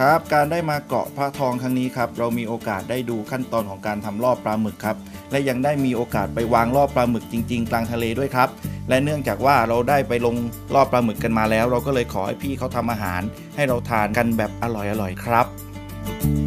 ครับการได้มาเกาะพระทองครั้งนี้ครับเรามีโอกาสได้ดูขั้นตอนของการทำรอบปลาหมึกครับและยังได้มีโอกาสไปวางรอบปลาหมึกจริง ๆ กลางทะเลด้วยครับ และเนื่องจากว่าเราได้ไปลงรอบปลาหมึกกันมาแล้ว เราก็เลยขอให้พี่เขาทำอาหาร ให้เราทานกันแบบอร่อยๆครับมีวิ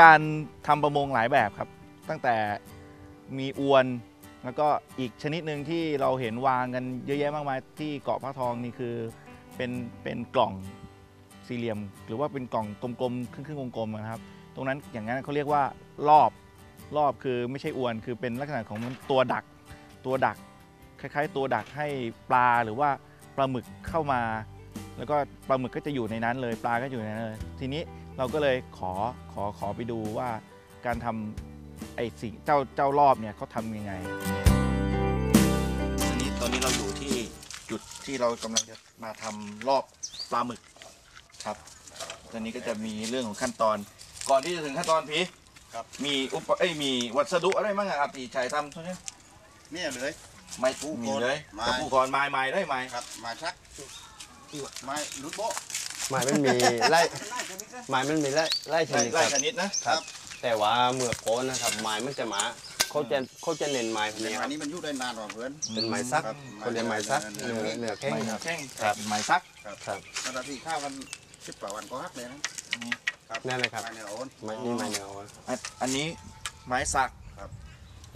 การทำประมงหลายแบบครับ ตั้งแต่มีอวน แล้วก็อีกชนิดหนึ่งที่เราเห็นวางกันเยอะแยะมากมายที่เกาะพระทองนี่คือเป็นเป็นกล่องสี่เหลี่ยม หรือว่าเป็นกล่องกลมๆครึ่งๆวงกลมนะครับ ตรงนั้นอย่างนั้นเขาเรียกว่ารอบรอบคือไม่ใช่อวน คือเป็นลักษณะของตัวดักตัวดัก คล้ายๆ ตัวดักให้ปลาหรือว่าปลาหมึกเข้ามา แล้วก็ปลาหมึกก็จะอยู่ในนั้นเลยปลาก็อยู่ในนั้นเลยทีนี้ เราก็เลยขอขอขอไปดูว่าการทำไอ้สิ่งเจ้าเจ้ารอบเนี่ยเขาทำยังไงตอนนี้ตอนนี้เราอยู่ที่จุดที่เรากำลังจะมาทำรอบปลาหมึกครับ ตอนนี้ก็จะมีเรื่องของขั้นตอน ก่อนที่จะถึงขั้นตอนพีครับมีอุปเอ้ยมีวัสดุอะไรบ้างอะครับที่ใช้ทำเท่านี้เนี่ยเลยไม้ผู้มีคนเลยไม้กับผู้ก่อนไม้ไม้ได้ไม้ครับมาชักไม้ลุดโบะ หมายมันมีไล่หมายมันมีไล่ไล่ชไล่นิดไล่คชรับนิดนะครับ แต่ว่าเมื่อโกนนะครับหมายมันจะหมาเขาจะเขาจะเน้นหมายพวกแต่นี้คอัรันบนี้มันอยู่ได้นานกว่าเพื่อน เป็นไม้ซักครับคนเรียนไม้ซักเนื้เนื้ออเนื้อแข้งไม้ครับ แข้งครับไม้ซัก ครับตอนที่ข้าวมันสิบกว่าวันก็ฮักเลยนะครับนั่นเลยครับไม้เนี่ยโอนไม้นี่ไม้เนื้ออ่อนอันอันนี้ไม้สักครับ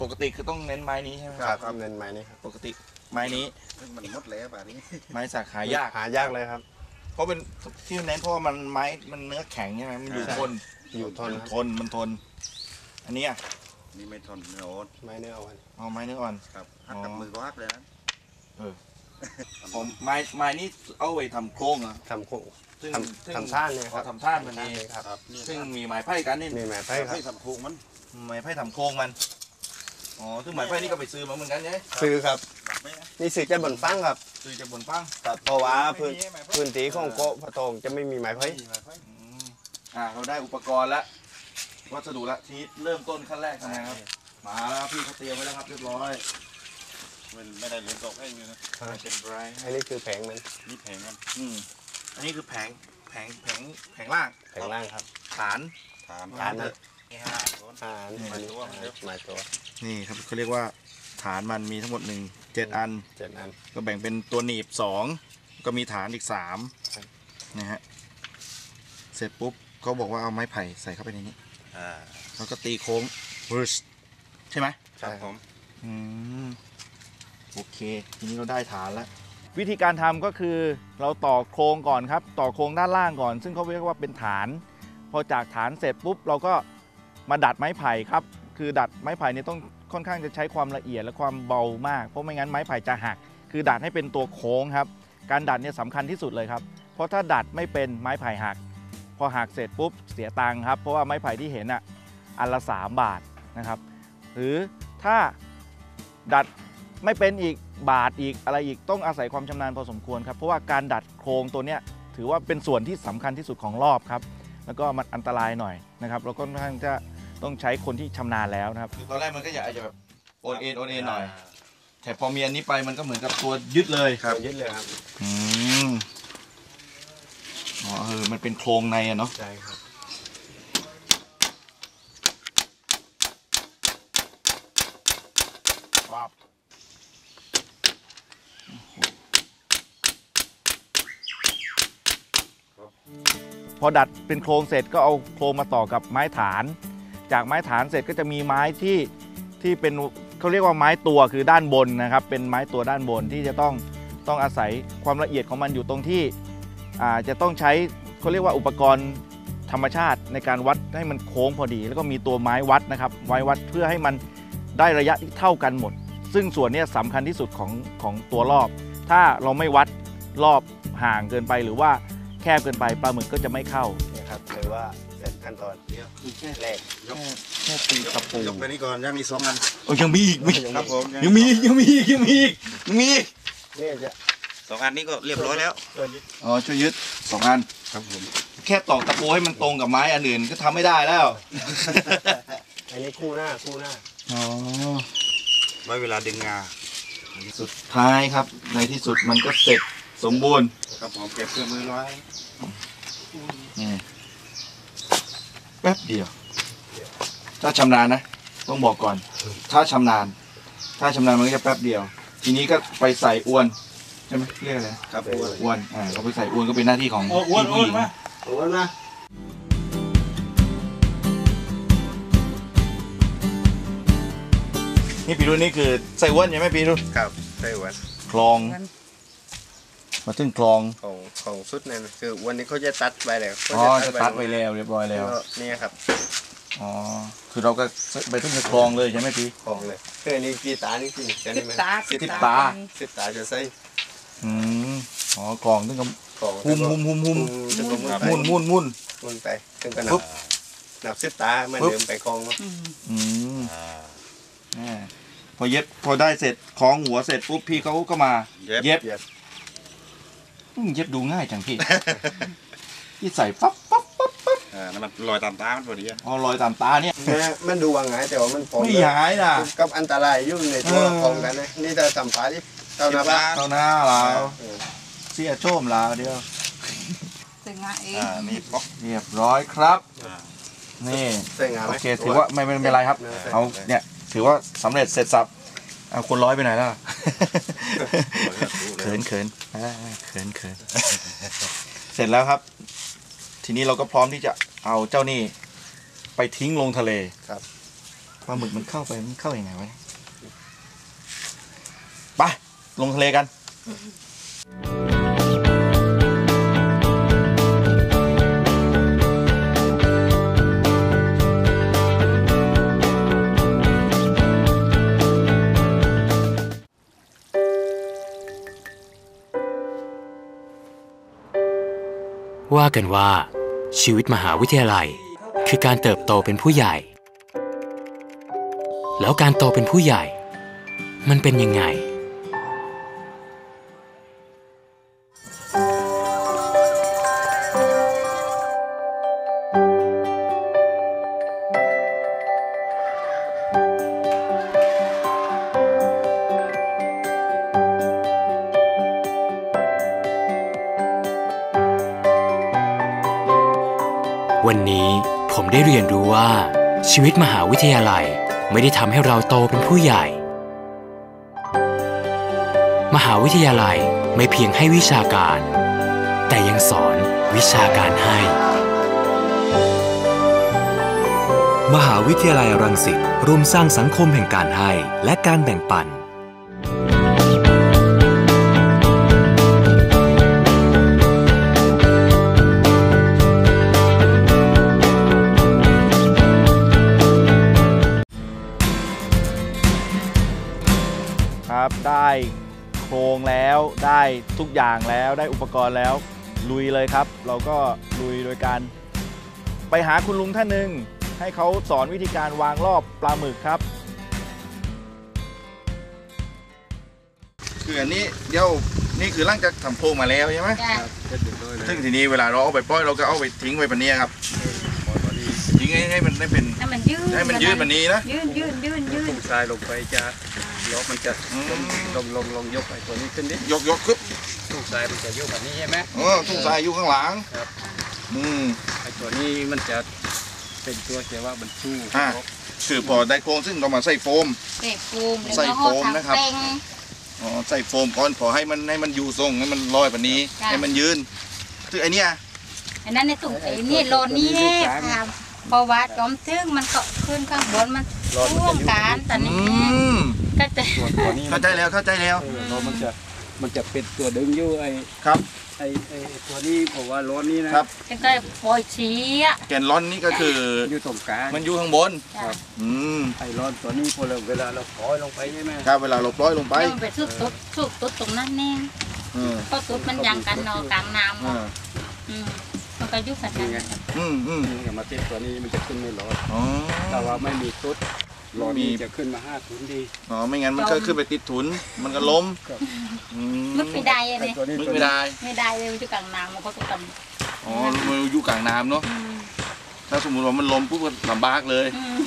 ปกติคือต้องเน้นไม้นี้ใช่ไหมครับเน้นไม้นี้ครับปกติไม้นี้ซึ่งมันหมดแล้วป่านนี้ไม้สักหายากหายากเลยครับเพ ราะเป็นที่เน้นเพราะว่ามันไม้มันเนื้อแข็งใช่ไหมมันอยู่ใช่ทนอยู่ทนมันครับทนมันทน อันนี้อะนี่ไม่ทนเนื้อโอนไม้เนื้ออ่อนเอาไม้เนื้ออ่อนครับฮักกับอ๋อมือก็ฮักเลยนะผมไม้ไม้นี้เอาไว้ทำโครงเหรอะทำโค้งซึ่งทซึ่งำทำท่านเนี่ยครับอ๋อทำท่านมันเองทำท่ครับนี่ซึ่งมีไม้ไผ่กันนี่นี่ไม้ไผ่ครับให้ทำพุงมันไม้ไผ่ทำโครงมัน อ๋อซึ่งไม้ไผ่นี่ก็ไปซื้อมาเหมือนกันใช่ไหมซื้อครับแบบไม่นะนี่ซื้อจะบนฟังครับซื้อจากบนฟังครับเพราะว่าพื้นไม่มีไม้ไผ่พื้นที่ของโกะพระทองจะไม่มีไม้ไผ่ไม้ไผ่อืมอ่าเราได้อุปกรณ์แล้ววัสดุละทีนี้เริ่มต้นขั้นแรกทำไงครับมาแล้วพี่เขาเตรียมไว้แล้วครับเรียบร้อยมันไม่ได้เหลือตกให้เลยนะไม่เป็นไรอันนี้คือแผงมันนี่แพงมันอืมอันนี้คือแผงแผงแผงแผงล่างแผงล่างครับฐานฐานฐานนะ นี่ห้าโอนอ่าอันนี้อันนี้ไม้ตัวนี่ครับเขาเรียกว่าฐานมันมีทั้งหมดหนึ่งเจ็ดอันเจ็ดอัน ก็แบ่งเป็นตัวหนีบสองก็มีฐานอีกสามครับนะฮะเสร็จปุ๊บเขาบอกว่าเอาไม้ไผ่ใส่เข้าไปในนี้อ่าแล้วก็ตีโค้งรึชใช่ไหมครับผมอืมโอเค ทีนี้เราได้ฐานแล้ววิธีการทำก็คือเราต่อโครงก่อนครับ ต่อโครงด้านล่างก่อน ซึ่งเขาเรียกว่าเป็นฐาน พอจากฐานเสร็จปุ๊บเราก็ มาดัดไม้ไผ่ครับ คือดัดไม้ไผ่เนี่ยต้องค่อนข้างจะใช้ความละเอียดและความเบามาก เพราะไม่งั้นไม้ไผ่จะหัก คือดัดให้เป็นตัวโค้งครับ การดัดเนี่ยสำคัญที่สุดเลยครับ เพราะถ้าดัดไม่เป็นไม้ไผ่หัก พอหักเสร็จปุ๊บเสียตังค์ครับ เพราะว่าไม้ไผ่ที่เห็นอะอันละ 3 บาทนะครับ หรือถ้าดัดไม่เป็นอีกบาทอีกอะไรอีกต้องอาศัยความชำนาญพอสมควรครับ เพราะว่าการดัดโครงตัวเนี้ยถือว่าเป็นส่วนที่สำคัญที่สุดของรอบครับ แล้วก็มันอันตรายหน่อยนะครับแล้วก็ค่อนข้างจะ ต้องใช้คนที่ชำนาญแล้วนะครับตอนแรกมันก็อยากจะแบบโอนเอ็นโอนเอ็นหน่อย แต่พอมีอันนี้ไปมันก็เหมือนกับตัวยึดเลยครับยึดเลยครับอืมอ๋อเออมันเป็นโครงในอะเนาะใช่ครับปั๊บพอดัดเป็นโครงเสร็จก็เอาโครงมาต่อกับไม้ฐาน จากไม้ฐานเสร็จก็จะมีไม้ที่ที่เป็นเขาเรียกว่าไม้ตัวคือด้านบนนะครับ เป็นไม้ตัวด้านบนที่จะต้องต้องอาศัยความละเอียดของมันอยู่ตรงที่จะต้องใช้เขาเรียกว่าอุปกรณ์ธรรมชาติในการวัดให้มันโค้งพอดี แล้วก็มีตัวไม้วัดนะครับไว้วัดเพื่อให้มันได้ระยะที่เท่ากันหมด ซึ่งส่วนนี้สำคัญที่สุดของของตัวรอบ ถ้าเราไม่วัดรอบห่างเกินไปหรือว่าแคบเกินไปปลาหมึกก็จะไม่เข้าเนี่ยครับถือว่า ขั้นตอนแรกแค่ตีตะปูยกไปนี่ก่อนยังมีสองอันโอ้ยังมีอีกมีครับผมยังมีอีกยังมีอีกยังมีอีกยังมีอีกเนี่ยจะสองอันนี้ก็เรียบร้อยแล้วอ๋อช่วยยึดสองอันครับผมแค่ตอกตะปูให้มันตรงกับไม้อันอื่นก็ทำไม่ได้แล้ว อันนี้คู่หน้าคู่หน้าอ๋อไว้เวลาดึงงาสุดท้ายครับ ในที่สุดมันก็เสร็จสมบูรณ์ครับผมเก็บเครื่องมือไว้นี่ แป๊บเดียว ถ้าชำนาญนะ ต้องบอกก่อน ถ้าชำนาญ ถ้าชำนาญมันก็จะแป๊บเดียว ทีนี้ก็ไปใส่อวนใช่ไหมเรียกอะไรนะครับอ้วนอวนอ่าเราไปใส่อวนก็เป็นหน้าที่ของโอ้อ้วนพี่ผู้หญิงอ้วนมาถูกแล้วนะนี่ปีรุ่นนี่คือใส่อวนใช่ไหมปีรุ่นครับไต้หวันคลอง มาถึงคลองของของสุดเนี่ยนะคือ วันนี้เขาจะตัดไปแล้วเขาอ๋อจะตัดไปแล้ว เรียบร้อยแล้วก็เนี่ยครับอ๋อคือเราก็ไปถึงคลองเลยใช่ไหมพี่ของเลยคืออันนี้กีตาร์นี่คือจะสินี่บไหมตาสิบตาสิบตาจะใส่อืมอ๋อคลองถึงกับของหุ่มหุ่มหุ่มหุ่มจะก็มุ่นไปมุ่นมุ่นมุ่นมุ่นไปถึงกันนัปุ๊บบนับสิบตาเหมันเดิมไปคลองเนอะอืมอืมอ่าพอเย็บพอได้เสร็จคล้องหัวเสร็จปุ๊บพี่เขาก็มา เย็บ เย็บเย็บอืมเย็บดูง่ายจังพี่พี่ใส่ปั๊บปั๊บปั๊บปั๊บอ่านั่นมันลอยตามตามันพอดีอะเอารอยตามตาเนี่ย นะมันดูว่าไงแต่ว่ามันพอไม่หายนะ กับอันตรายอยู่ในตัวเออ ของกันนะนี่ถ้าสัมผัสที่เท่านั้นปะเท่าหน้าเราเออเสียโชมเราเดียว ถึงอะเอง อ่านี่ป๊อก เรียบร้อยครับ อ่า นี่ สวยงามไหม โอเค ถือว่าไม่ไม่ไม่เป็นไรครับ เอาเนี่ย ถือว่าสำเร็จเสร็จสับ เอาคนร้อยไปไหนแล้วเขินเขินอ่าเขินเขินเสร็จแล้วครับ ทีนี้เราก็พร้อมที่จะเอาเจ้านี่ไปทิ้งลงทะเลครับปลาหมึกมันเข้าไปมันเข้าอย่างไงวะไปลงทะเลกันว่า กันว่า ชีวิตมหาวิทยาลัย คือการเติบโตเป็นผู้ใหญ่ แล้วการโตเป็นผู้ใหญ่ มันเป็นยังไง วันนี้ผมได้เรียนรู้ว่า ชีวิตมหาวิทยาลัยไม่ได้ทำให้เราโตเป็นผู้ใหญ่ มหาวิทยาลัยไม่เพียงให้วิชาการ แต่ยังสอนวิชาการให้ มหาวิทยาลัยรังสิตร่วมสร้างสังคมแห่งการให้และการแบ่งปัน ทุกอย่างแล้วได้อุปกรณ์แล้ว ลุยเลยครับ เราก็ลุยโดยการไปหาคุณลุงท่านหนึ่งให้เขาสอนวิธีการวางรอบปลาหมึกครับ คืออันนี้เดี๋ยวนี่คือหล่างจากทำโพรงมาแล้วใช่ไหมจ้ะซึ่งทีนี้เวลาเราเอาไปปล่อยเราก็เอาไปทิ้งไว้แบบนี้ครับทิ้งให้ให้มันได้เป็นให้ มันยืดให้มันยืดแบบนี้นะยืดยืดยืดยืดตุ้งทรายลงไปจะยกมันจะอืมลงลงลงยกไอ้ตัวนี้ขึ้นนิดยกยกขึ้นตุ้งทรายมันจะยกแบบนี้ใช่ไหมเออทุ่งทรายอยู่ข้างหลังครับอืมไอ้ตัวนี้มันจะเป็นตัวเขียนว่ามันสู้อะคือพอได้โครงซึ่งเรามาใส่โฟมเด็กโฟมแล้วใส่ก็โฟห่อมถังนะครับแป้งอ๋อใส่โฟมก่อนพอให้มันให้มันอยู่ทรงให้มันลอยแบบนี้จ้ะให้มันยืนคือไอเนี้ยอันนั้นในตุ่มไอ้นี่โลนี้ค่ะ เพราะว่าจอมทึ่งมันก็ขึ้นข้างบนมันร่วมกันแต่อืนี้มก็จะตัวตัวนี้เข้าใจแล้วเข้าใจแล้ว เออเรามันจะมันจะเป็นตัวดึงอยู่ไอ้ครับ ไอ้ไอ้ตัวนี้ผมว่าร้อนนี้นะครับเป็นก็ปล่อยชี้อะแกนร้อนนี่ก็คือ อยู่ตรงกลางมันอยู่ข้างบน จ้ะอืม ไอ้ร้อนตัวนี้พอเราเวลาเราปล่อยลงไปใช่ไหมครับ เวลาเราปล่อยลงไปแล้วมันไปสุดตุ๊ดสุดตุ๊ดตรงนั้นแน่เออเพราะตุ๊ดมันยังกันนอกลางน้ำเออะออืม มันก็ยุบกันนั่นอืมอืมนี่กับมาเต็มตัวนี้มันจะขึ้นไม่ร้อนอ๋อ แต่ว่าไม่มีตุ๊ดร้อนมีนี้จะขึ้นมาห้าทุนดีอ๋อ ไม่งั้นมันก็ขึ้นไปติดถุน มันก็ล้มครับอืมมึดไม่ได้เลไอ้ยตัวนี้มึดตัวไม่นี้ได้ ไม่ได้เลยมันอยู่กลางน้ำมันก็ต้องอ๋อมันอยู่กลางน้ำเนาะ อืมถ้าสมมติว่ามันล้มปุ๊บก็ลำบากเลย อืม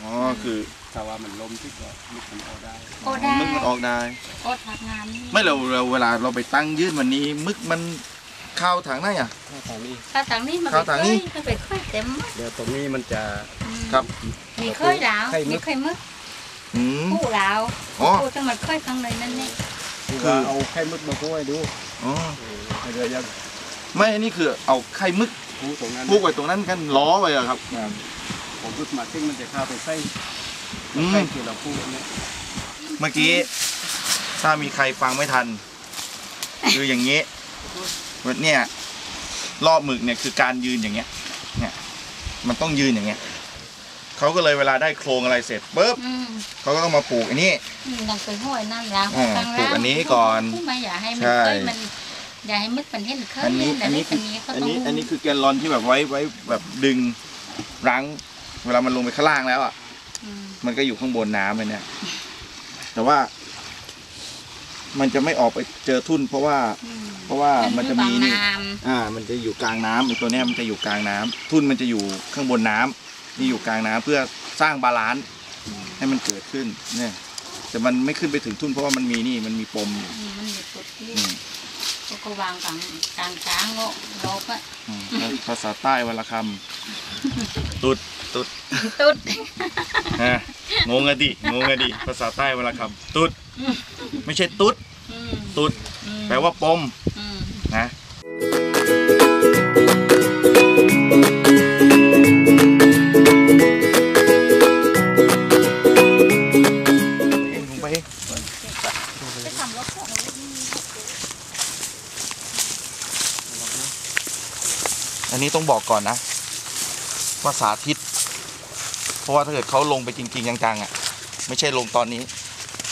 อ๋อ คือถ้าว่ามันล้มที่ก็มันมันเอาได้ก็ได้มึกมันออกได้ ก็ทำงานนี่ไม่เราเราเวลาเราไปตั้งยื่นวันนี้ มึกมันเข้าถังได้อะ ถ้าทางนี้ข้าวตังนี่มันข้าวตังนี่ มันไปค่อยเต็มเดี๋ยวตรงนี้มันจะอืมครับ มีเคยแล้วไข่มึก มีเคยมึกอืมผู้แล้วอ๋อผู้จังหวัดเคยข้างในนั่นนี่คือว่าเอาไข่มึกมาคุ้ให้ดูอ๋อเดี๋ยวยังไม่อันนี้คือเอาไข่มึกคุ้ตรงนั้นผูกไว้ตรงนั้นกันล้อไว้อะครับ ครับผมพูดมาซึ่งมันจะเข้าไปใส่อืมใส่ที่เราพูดเนี่ยเมื่อกี้ ถ้ามีใครฟังไม่ทัน คืออย่างนี้ เนี่ยรอบหมึกเนี่ยคือการยืนอย่างเงี้ย เนี่ย มันต้องยืนอย่างเงี้ยเขาก็เลยเวลาได้โครงอะไรเสร็จปุ๊บอืมเขาก็ต้องมาปลูกอันนี้ อืมดังไปห้อยนั่นแล้วอ่าข้างปลูล่างกอันนี้ก่อนไม่อยากให้มันใช่เคยมันอย่าให้มึกมันเห็นเคยอันนี้แต่อันนี้นี่คือนี้ก็อันต้องนี้อันนี้คือแกนลอนที่แบบไว้ไว้แบบดึงรั้ง เวลามันลงไปข้างล่างแล้วอะ มมันก็อยู่ข้างบนน้ำเลยเนี่ย แต่ว่า มันจะไม่ออกไปเจอทุ่น เพราะว่าอืมเพ ราะว่ามันจะมีคือบางนี่น้อ่า มันจะอยู่กลางน้ำไอ้ตัวเนี้ยมันจะอยู่กลางน้ำทุ่นมันจะอยู่ข้างบนน้ำนี่อยู่กลางน้ำเพื่อสร้างบาลานซ์ให้มันเกิดขึ้นเนี่ยแต่มันไม่ขึ้นไปถึงทุ่นเพราะว่ามันมีนี่มันมีปมอยู่ำอืมมันอยู่ตุดที่อืมเขาก็วางกลางกลางกลางโลกโลกอะอืมภาษาใต้วันละคำตุดตุดตุดฮะงงอะดิงงอะดิภาษาใต้วันละคำตุด ไม่ใช่ตุ๊ดอืมตุดอืมแปลว่าปม นนี้ต้องบอกก่อนนะว่าสาธิต เพราะว่าถ้าเกิดเขาลงไปจริง ๆ จังๆอะ ไม่ใช่ลงตอนนี้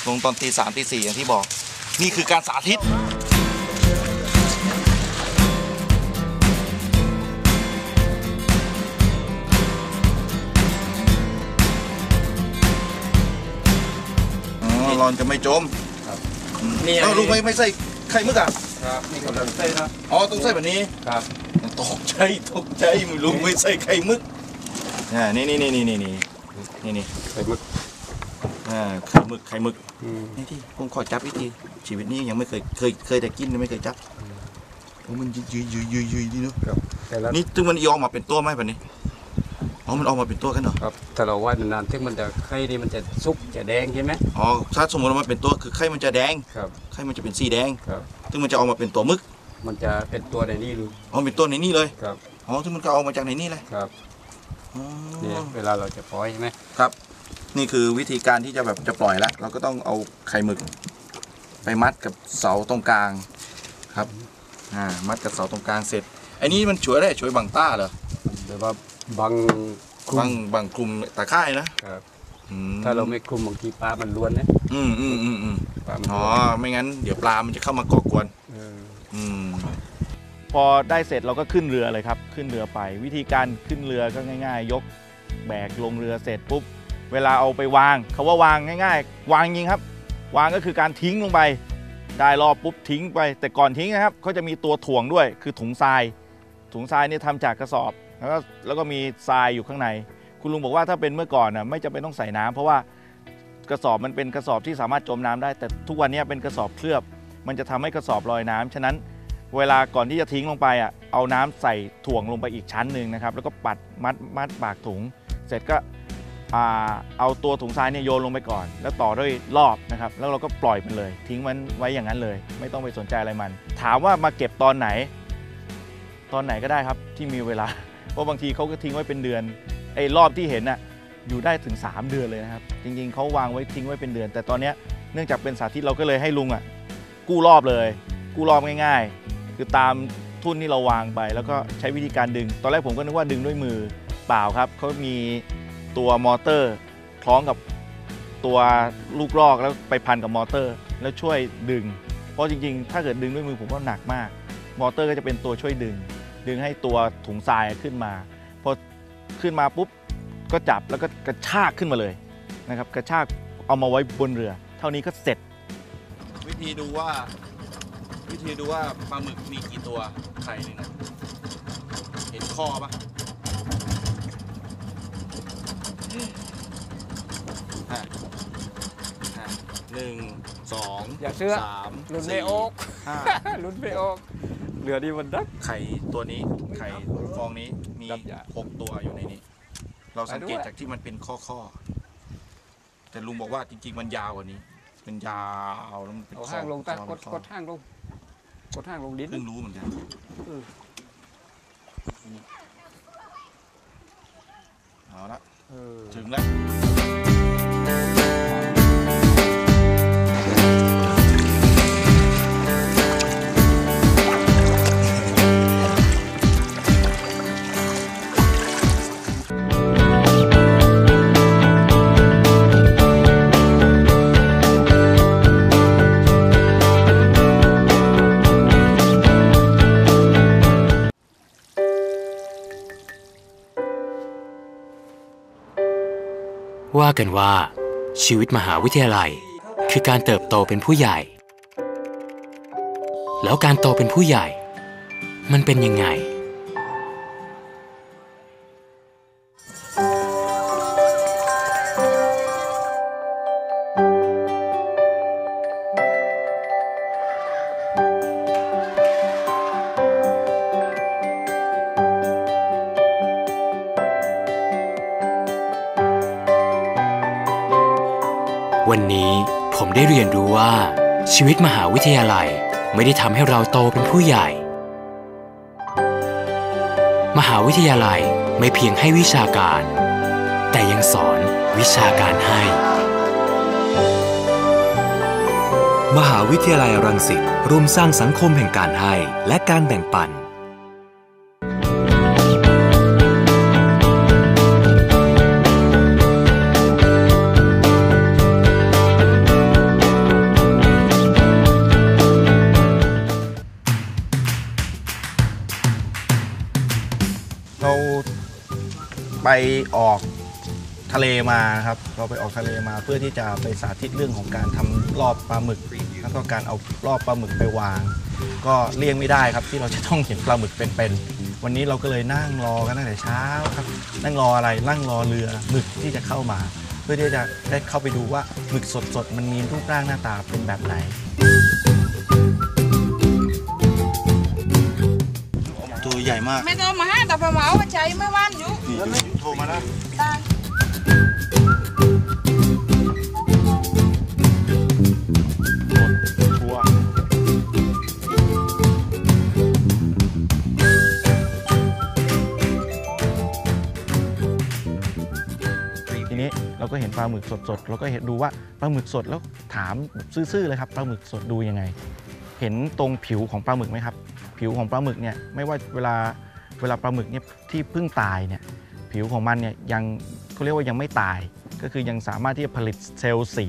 ลงตอนตีสามตีสี่อย่างที่บอก นี่คือการสาธิตอ๋อรอนจะไม่จมนี่เอ้าลุงไม่ไม่ใส่ไข่มึกอะ ครับ นี่กำลังใส่นะ อ๋อ ต้องใส่แบบนี้ ครับ ตกใจตกใจมึงลุงไม่ใส่ไข่มึกอ่านี่นี่นี่นี่นี่นี่นี่นี่ไข่มึกอ่าไข่มึกไข่มึกอืมนี่ที่ผมขอจับอีกทีชีวิตนี้ยังไม่เคยเคยเคยแต่กินไม่เคยจับโอ้มันยืยยืยยืยยืยดีเนาะครับแต่ละนี่ถึงมันยอมมาเป็นตัวไหมแบบนี้อ๋อมันออกมาเป็นตัวกันเหรอครับถ้าเราว่านานๆถึงมันจะไข่นี่มันจะสุกจะแดงใช่ไหมอ๋อถ้าสมมติว่ามันเป็นตัวคือไข่มันจะแดงครับไข่มันจะเป็นสีแดงครับซึ่งมันจะออกมาเป็นตัวมึก มันจะเป็นตัวในนี้เลยอ๋อเป็นตัวในนี่เลยครับอ๋อซึ่งมันก็เอามาจากในนี่เลยครับอ๋อเนี่ยเวลาเราจะปล่อยใช่ไหมครับ นี่คือวิธีการที่จะแบบจะปล่อยแล้วเราก็ต้องเอาไข่หมึก ไปมัดกับเสาตรงกลางครับอ่ามัดกับเสาตรงกลางเสร็จไอ้นี้มันช่วยได้ช่วยบังต้าเหรอหรือว่าบังคลุบัมงบังคลุมตะข่ายนะครับอืมถ้าเราไม่คลุมบางทีปลามันล้วนนะอืมอืมอืมอืมปลามันอ๋อล้วนไม่งั้นเดี๋ยวปลามันจะเข้ามาก่อกวนเอออืม พอได้เสร็จเราก็ขึ้นเรือเลยครับ ขึ้นเรือไป วิธีการขึ้นเรือก็ง่าย ๆ ยกแบกลงเรือเสร็จปุ๊บเวลาเอาไปวางเขาว่าวางง่าย ๆ วางจริงครับ วางก็คือการทิ้งลงไป ได้รอบปุ๊บทิ้งไป แต่ก่อนทิ้งนะครับเขาจะมีตัวถ่วงด้วย คือถุงทราย ถุงทรายเนี่ยทำจากกระสอบ แล้วก็แล้วก็มีทรายอยู่ข้างใน คุณลุงบอกว่าถ้าเป็นเมื่อก่อนน่ะไม่จำเป็นต้องใส่น้ำเพราะว่ากระสอบมันเป็นกระสอบที่สามารถจมน้ำได้ แต่ทุกวันนี้เป็นกระสอบเคลือบ มันจะทำให้กระสอบลอยน้ำฉะนั้น เวลาก่อนที่จะทิ้งลงไปอะเอาน้ำใส่ถ่วงลงไปอีกชั้นหนึ่งนะครับ แล้วก็ปัดมัดมัดปากถุง เสร็จก็เอาตัวถุงทรายเนี่ยโยนลงไปก่อน แล้วต่อด้วยรอบนะครับ แล้วเราก็ปล่อยมันเลย ทิ้งมันไว้อย่างนั้นเลย ไม่ต้องไปสนใจอะไรมัน ถามว่ามาเก็บตอนไหน ตอนไหนก็ได้ครับที่มีเวลา เพราะบางทีเขาก็ทิ้งไว้เป็นเดือนไอ้รอบที่เห็นน่ะอยู่ได้ถึง 3 เดือนเลยนะครับ จริงๆเขาวางไว้ทิ้งไว้เป็นเดือน แต่ตอนเนี้ยเนื่องจากเป็นสาธิตเราก็เลยให้ลุงอะกู้รอบเลย กู้รอบง่าย ๆ คือตามทุ่นที่เราวางไป แล้วก็ใช้วิธีการดึง ตอนแรกผมก็นึกว่าดึงด้วยมือเปล่าครับเขามีตัวมอเตอร์คล้องกับตัวลูกลอกแล้วไปพันกับมอเตอร์ แล้วช่วยดึง เพราะจริงๆ ถ้าเกิดดึงด้วยมือผมว่าหนักมาก มอเตอร์ก็จะเป็นตัวช่วยดึง ดึงให้ตัวถุงทรายขึ้นมาพอขึ้นมาปุ๊บก็จับแล้วก็กระชากขึ้นมาเลยนะครับกระชากเอามาไว้บนเรือ เท่านี้ก็เสร็จ วิธีดูว่า วิธีดูว่าปลาหมึกมีกี่ตัวไข่หนึ่งเห็นคอปะอะอะหนึ่งสองอย่าเชื่อ สามลุ้นไม่สี่ออกห้า ลุ้นไม่ออกเรือนี่มันดัก ไข่ตัวนี้ไข่ฟองนี้มีครับอย่าหกตัวอยู่ในนี้ เราสังเกตไปด้วย จากที่มันเป็นข้อข้อๆแต่ลุงบอกว่าจริง ๆ มันยาวกว่านี้ มันยาวแล้วมันเป็นเอาข้อห้างลงตั้งข้อกดข้อกดห้างลง กดห้างลงดินเพิ่งรู้เหมือนกันเออเอาละเออ ถึงแล้ว กันว่า ชีวิตมหาวิทยาลัย คือการเติบโตเป็นผู้ใหญ่ แล้วการโตเป็นผู้ใหญ่ มันเป็นยังไง ได้เรียนรู้ว่า ชีวิตมหาวิทยาลัยไม่ได้ทำให้เราโตเป็นผู้ใหญ่ มหาวิทยาลัยไม่เพียงให้วิชาการ แต่ยังสอนวิชาการให้ มหาวิทยาลัยรังสิตร่วมสร้างสังคมแห่งการให้และการแบ่งปัน ออกทะเลมาครับ เราไปออกทะเลมาเพื่อที่จะไปสาธิตเรื่องของการทำรอบปลาหมึก แล้วก็การเอารอบปลาหมึกไปวาง ก็เลี่ยงไม่ได้ครับที่เราจะต้องเห็นปลาหมึกเป็นๆ วันนี้เราก็เลยนั่งรอกันตั้งแต่เช้าครับ นั่งรออะไร นั่งรอเรือหมึกที่จะเข้ามา เพื่อที่จะได้เข้าไปดูว่าหมึกสดๆ มันมีรูปร่างหน้าตาเป็นแบบไหน ใหญ่มาก ไม่ต้องมาให้แต่พอเหมาใจเมื่อวานอยู่นี่โทรมาแล้วได้ชัวร์ทีนี้เราก็เห็นปลาหมึกสดๆเราก็เห็นดูว่าปลาหมึกสดแล้วถามแบบซื่อๆเลยครับปลาหมึกสดดูยังไง เห็นตรงผิวของปลาหมึกไหมครับ ผิวของปลาหมึกเนี่ยไม่ว่าเวลาเวลาปลาหมึกเนี่ยที่เพิ่งตายเนี่ยผิวของมันเนี่ยยังเขาเรียกว่ายังไม่ตาย ก็คือยังสามารถที่จะผลิตเซลล์สี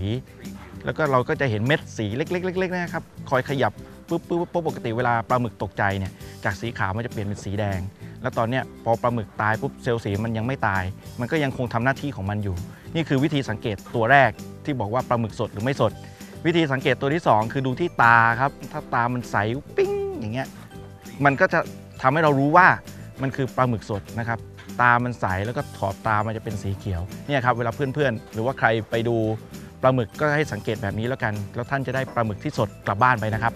แล้วก็เราก็จะเห็นเม็ดสีเล็กๆๆนะครับคอยขยับปุ๊บปุ๊บปุ๊บปกติเวลาปลาหมึกตกใจเนี่ยจากสีขาวมันจะเปลี่ยนเป็นสีแดง แล้วตอนเนี้ยพอปลาหมึกตายปุ๊บเซลล์สีมันยังไม่ตาย มันก็ยังคงทำหน้าที่ของมันอยู่ นี่คือวิธีสังเกตตัวแรกที่บอกว่าปลาหมึกสดหรือไม่สด วิธีสังเกตตัวที่สองคือดูที่ตาครับถ้าตามันใสปิ้งอย่างเงี้ย มันก็จะทำให้เรารู้ว่ามันคือปลาหมึกสดนะครับ ตามันใสแล้วก็ขอบตามันจะเป็นสีเขียวเนี่ยครับเวลาเพื่อนๆ หรือว่าใครไปดูปลาหมึกก็ให้สังเกตแบบนี้แล้วกัน แล้วท่านจะได้ปลาหมึกที่สดกลับบ้านไปนะครับ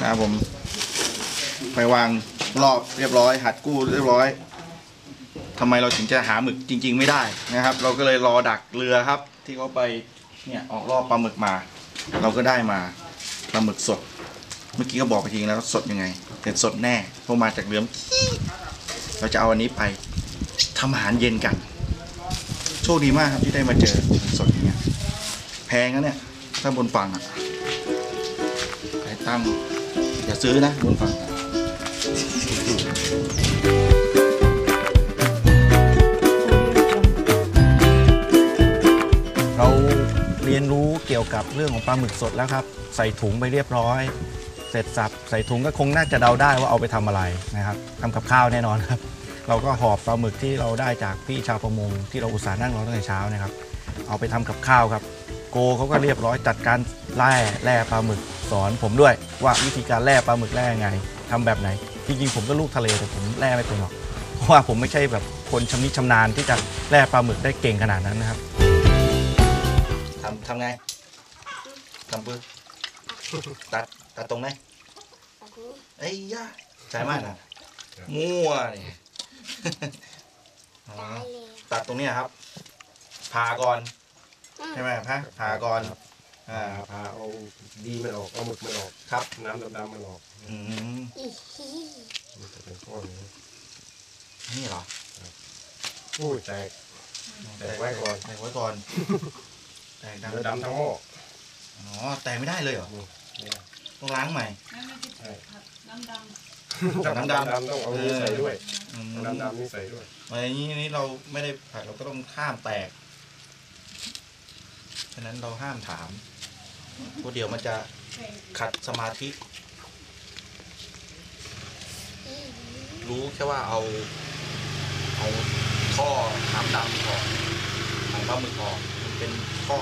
นะครับผมไปวางรอบเรียบร้อย หัดกู้เรียบร้อย ทำไมเราถึงจะหาหมึกจริง ๆ ไม่ได้นะครับ เราก็เลยรอดักเรือครับ ที่เขาไปเนี่ยออกรอบปลาหมึกมา เราก็ได้มาปลาหมึกสด เมื่อกี้ก็บอกไปทีแล้วสดยังไงแต่สดแน่เพราะมาจากเรือขี้เราจะเอาอันนี้ไปทำอาหารเย็นกัน โชคดีมากครับที่ได้มาเจอสดอย่างเงี้ยแพงนะเนี่ยถ้าบนฝั่งอะไปตั้งอย่าซื้อนะบนฝั่ง ยวกับเรื่องของปลาหมึกสดแล้วครับ ใส่ถุงไปเรียบร้อย เสร็จสับใส่ถุงก็คงน่าจะเดาได้ว่าเอาไปทำอะไรนะครับทำกับข้าวแน่นอนครับ เราก็หอบปลาหมึกที่เราได้จากพี่ชาวประมงที่เราอุตส่าห์นั่งรอตั้งแต่เช้านะครับ เอาไปทำกับข้าวครับ โกเขาก็เรียบร้อยจัดการแล่แล่ปลาหมึกสอนผมด้วย ว่าวิธีการแล่ปลาหมึกแล่ยังไงทำแบบไหน จริงๆ ผมก็ลูกทะเลแต่ผมแล่ไม่เป็นหรอกเพราะว่าผมไม่ใช่แบบคนชำนิชำนาญที่จะแล่ปลาหมึกได้เก่งขนาดนั้นนะครับทำทำไง ทำปื้ตัดตัดตรงไหนไอ้ย่าใช่มากนะมั่วนี่อ๋อตัดตรงเนี้ยครับผ่าก่อนใช่ไหมพะผ่าก่อนอ่าพาเอาดีมันออกเอาหมึกมันออกครับ น้ำดำๆมันออกอืมมันจะเป็นก้อนอย่างนี้นี่เหรอโอ้ยแตกแตกไว้ก่อนแตกไว้ก่อนแตกดำดำดำทั้งหม้อ อ๋อ แตกไม่ได้เลยเหรอนี่ต้องล้างใหม่ใช่ดำดดำดำดำต้องเอานี้ใส่ด้วยอืมดำดำนี่ใส่ด้วยอันนี้อันนี้เราไม่ได้ผัดเราก็ต้องห้ามแตก ฉะนั้นเราห้ามถามเพราะเดี๋ยวมันจะขัดสมาธิ รู้แค่ว่าเอา เอาท่อน้ำดำออกของปลาหมึกออกมันเป็นท่อ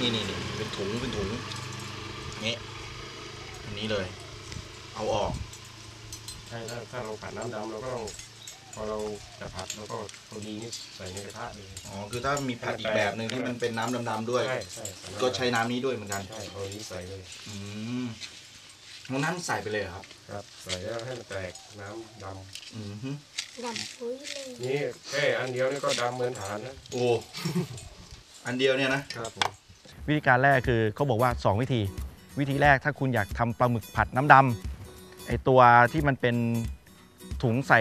นี่นี่นี่เป็นถุงเป็นถุงนี้อันนี้เลย เอาออกใช่ถ้าถ้าเราผัดน้ำดำเราก็ต้องพอเราจะผัดเราก็เอาดีนี่ใส่ในกระทะเลยอ๋อคือถ้ามีผัดอีกแบบหนึ่งที่มันเป็นน้ำดำๆด้วย ใช่ใช่ก็ใช้น้ำนี้ด้วยเหมือนกันใช่เอานี้ใส่เลยอืมเอาน้ำใส่ไปเลยเหรอครับ ครับ ใส่แล้วให้มันแตกน้ำดอืมฮึำนี่แค่อันเดียวนี่ก็ดำเหมือนฐานนะโอ้อันเดียวเนี่ยนะครับผม วิธีการแรกคือเขาบอกว่า 2 วิธี วิธีแรกถ้าคุณอยากทำปลาหมึกผัดน้ำดำไอตัวที่มันเป็นถุงใส่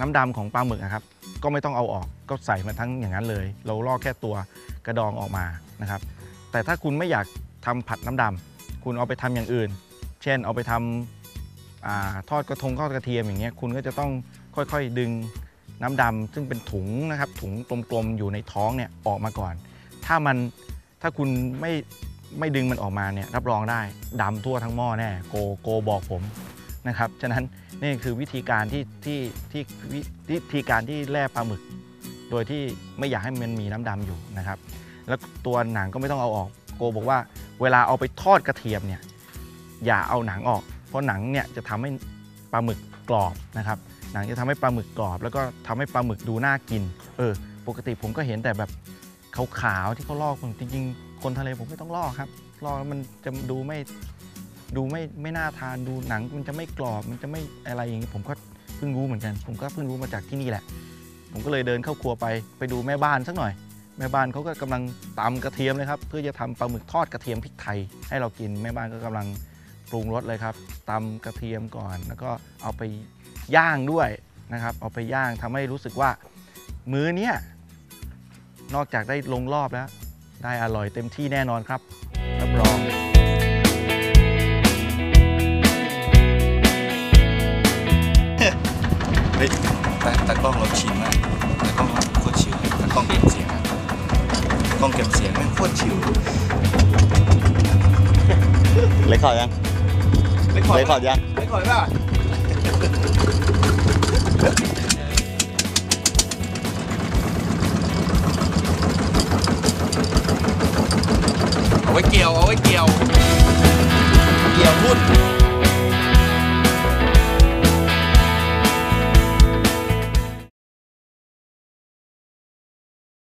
น้ำดำของปลาหมึกนะครับ ก็ไม่ต้องเอาออกก็ใส่มาทั้งอย่างนั้นเลย เราลอกแค่ตัวกระดองออกมานะครับ แต่ถ้าคุณไม่อยากทำผัดน้ำดำคุณเอาไปทำอย่างอื่น เช่นเอาไปทำอาทอดกระทงทอดกระเทียมอย่างเงี้ยคุณก็จะต้องค่อยๆดึงน้ำดำซึ่งเป็นถุงนะครับถุงกลมๆอยู่ในท้องเนี่ยออกมาก่อน ถ้ามัน ถ้าคุณไม่ไม่ดึงมันออกมาเนี่ยรับรองได้ดำทั่วทั้งหม้อแน่โกโกบอกผมนะครับฉะนั้นนี่คือวิธีการที่ที่ที่วิวิธีการที่แล่ปลาหมึก โดยที่ไม่อยากให้มันมีน้ำดำอยู่นะครับ แล้วตัวหนังก็ไม่ต้องเอาออกโกบอกว่า เวลาเอาไปทอดกระเทียมเนี่ยอย่าเอาหนังออก เพราะหนังเนี่ยจะทำให้ปลาหมึกกรอบนะครับหนังจะทำให้ปลาหมึกกรอบ แล้วก็ทำให้ปลาหมึกดูน่ากิน เออ ปกติผมก็เห็นแต่แบบ ขาวๆที่เขาลอกผมจริงๆ คนทะเลผมไม่ต้องลอกครับลอกแล้วมันจะดูไม่ดูไม่ไม่น่าทานดูหนังมันจะไม่กรอบมันจะไม่อะไรอย่างนี้ผมก็เพิ่งรู้เหมือนกัน ผมก็เพิ่งรู้มาจากที่นี่แหละ ผมก็เลยเดินเข้าครัวไปไปดูแม่บ้านสักหน่อย แม่บ้านเขาก็กำลังตำกระเทียมเลยครับเพื่อจะทำปลาหมึกทอดกระเทียมพริกไทย ให้เรากินแม่บ้านก็กำลังปรุงรสเลยครับตำกระเทียมก่อน แล้วก็เอาไปย่างด้วยนะครับ เอาไปย่างทำให้รู้สึกว่า มื้อเนี้ย นอกจากได้ลงรอบแล้ว ได้อร่อยเต็มที่แน่นอนครับรับรองเฮ้ยตาตากล้องเราชินมากตากล้องเราโคตรชิลตากล้องเก็บเสียงอะกล้องเก็บเสียงแม่งโคตรชิลเลยขอดยังเลยขอเลยขอดยังเลยขอป่ะ ยวเอาไว้เกี่ยว เกี่ยวหุ้น